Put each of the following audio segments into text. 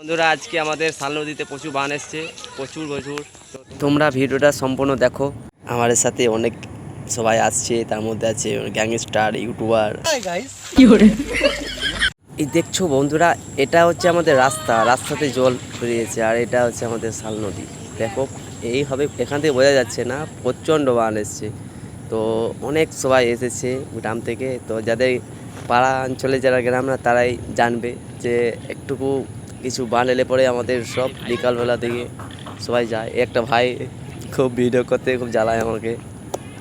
বন্ধুরা আজকে আমাদের শাল নদীতে প্রচুর বান এসছে প্রচুর প্রচুর। তোমরা ভিডিওটা সম্পূর্ণ দেখো। আমাদের সাথে অনেক সবাই আসছে তার মধ্যে আছে গ্যাংস্টার ইউটিউবার। এই দেখছ বন্ধুরা এটা হচ্ছে আমাদের রাস্তা রাস্তাতে জল বেরিয়েছে আর এটা হচ্ছে আমাদের শাল নদী। দেখো এইভাবে এখান থেকে বোঝা যাচ্ছে না প্রচণ্ড বান এসছে। তো অনেক সবাই এসেছে গ্রাম থেকে। তো যাদের পাড়া অঞ্চলে যারা গ্রাম না তারাই জানবে যে একটুকু কিছু বান এলে পরে আমাদের সব বিকালবেলা থেকে সবাই যায়। একটা ভাই খুব ভিডিও করতে, খুব জ্বালায় আমাকে।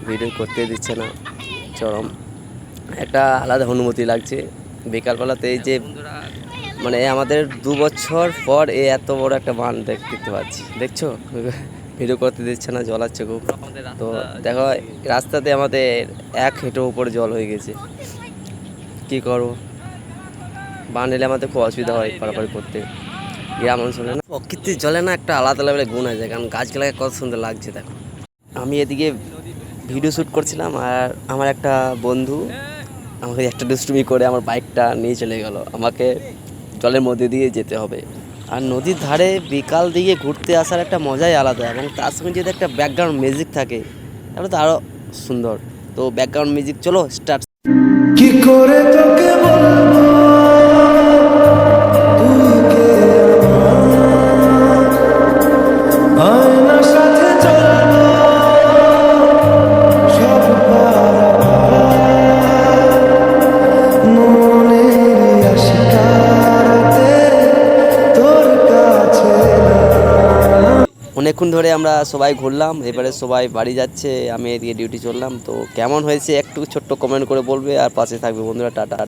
ভিডিও করতে দিচ্ছে না, চরম। একটা আলাদা অনুমতি লাগছে। বিকালবেলাতে এই যে মানে আমাদের দু বছর পর এ এত বড় একটা বান দেখতে পাচ্ছি। দেখছ? ভিডিও করতে দিচ্ছে না জল আছে খুব। তো দেখো, রাস্তাতে আমাদের এক হেঁটো উপরে জল হয়ে গেছে। কি করব? বান এলে আমাদের খুব অসুবিধা হয় পারাপারি করতে। গ্রাম অঞ্চলে না। প্রকৃতির জলে না একটা আলাদা লেভেলের গুণ আছে কারণ গাছগুলোকে কত সুন্দর লাগছে দেখো। আমি এদিকে ভিডিও শ্যুট করছিলাম আর আমার একটা বন্ধু আমাকে একটা দুষ্টুমি করে আমার বাইকটা নিয়ে চলে গেল। আমাকে জলের মধ্যে দিয়ে যেতে হবে। আর নদীর ধারে বিকাল দিকে ঘুরতে আসার একটা মজাই আলাদা এবং তার সঙ্গে যদি একটা ব্যাকগ্রাউন্ড মিউজিক থাকে, তাহলে তো আরও সুন্দর। তো ব্যাকগ্রাউন্ড মিউজিক চলো স্টার্ট কি করে তোকে বলব? অনেকক্ষণ ধরে আমরা সবাই ঘুরলাম, এবারে সবাই বাড়ি যাচ্ছে, আমি এদিকে ডিউটি চললাম, তো কেমন হয়েছে একটু ছোট্ট কমেন্ট করে বলবে, আর পাশে থাকবে বন্ধুরা, টাটা।